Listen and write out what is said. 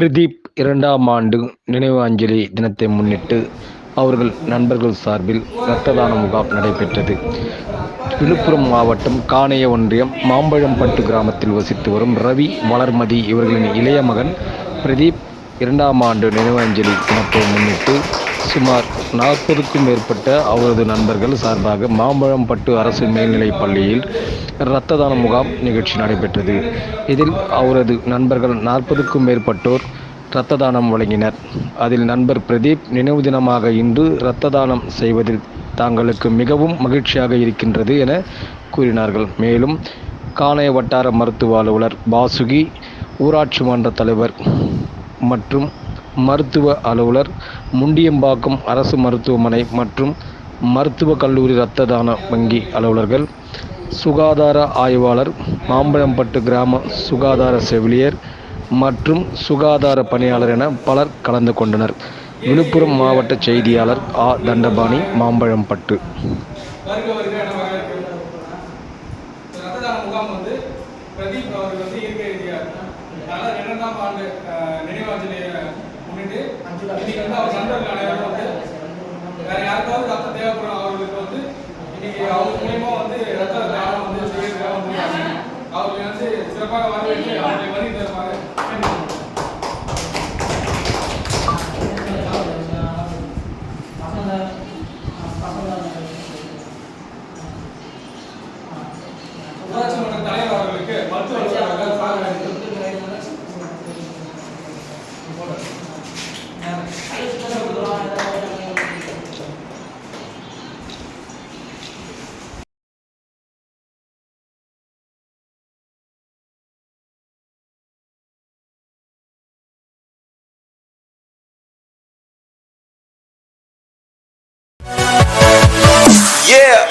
பிரதீப் இரண்டாம் ஆண்டு நினைவு அஞ்சலி தினத்தை முன்னிட்டு அவர்கள் நண்பர்கள் சார்பில் இரத்த தான முகாம் நடைபெற்றது. விழுப்புரம் மாவட்டம் காணைய ஒன்றியம் மாம்பழம்பட்டு கிராமத்தில் வசித்து வரும் ரவி வளர்மதி இவர்களின் இளைய மகன் பிரதீப் இரண்டாம் ஆண்டு நினைவு அஞ்சலி தினத்தை முன்னிட்டு சுமார் நாற்பதுக்கும் மேற்பட்ட அவரது நண்பர்கள் சார்பாக மாம்பழம்பட்டு அரசு மேல்நிலைப் பள்ளியில் இரத்த தான முகாம் நிகழ்ச்சி நடைபெற்றது. இதில் அவரது நண்பர்கள் நாற்பதுக்கும் மேற்பட்டோர் இரத்த தானம் வழங்கினர். அதில் நண்பர் பிரதீப் நினைவு தினமாக இன்று இரத்த தானம் செய்வதில் தாங்களுக்கு மிகவும் மகிழ்ச்சியாக இருக்கின்றது என கூறினார்கள். மேலும் காணைய வட்டார மருத்துவ அலுவலர் பாசுகி ஊராட்சி மன்ற தலைவர் மற்றும் மருத்துவ அலுவலர் முண்டியம்பாக்கம் அரசு மருத்துவமனை மற்றும் மருத்துவக் கல்லூரி இரத்த தான வங்கி அலுவலர்கள் சுகாதார ஆய்வாளர் மாம்பழம்பட்டு கிராம சுகாதார செவிலியர் மற்றும் சுகாதார பணியாளர் என பலர் கலந்து கொண்டனர். விழுப்புரம் மாவட்ட செய்தியாளர் ஆ. தண்டபாணி மாம்பழம்பட்டு. பிரதீப் அவர்கள் வந்து இயற்கை ரீதியாக அதனால இரண்டாம் ஆண்டு அஹ், பண்ணிட்டு இன்னைக்கு வந்து அவர் நண்பர்கள் அனைவரும் வந்து. வேற யாருக்காவது ரத்தம் தேவைப்படும் அவர்களுக்கு வந்து இன்னைக்கு அவங்க மூலியமா வந்து ரத்த தானம் வந்து செய்யறதுக்காக வந்திருக்காங்க அவர்களை வந்து சிறப்பாக வரவேற்று அவர்களை வரி தருமாறு ஊராட்சி மன்ற தலைவர் அவர்களுக்கு மருத்துவ Yeah.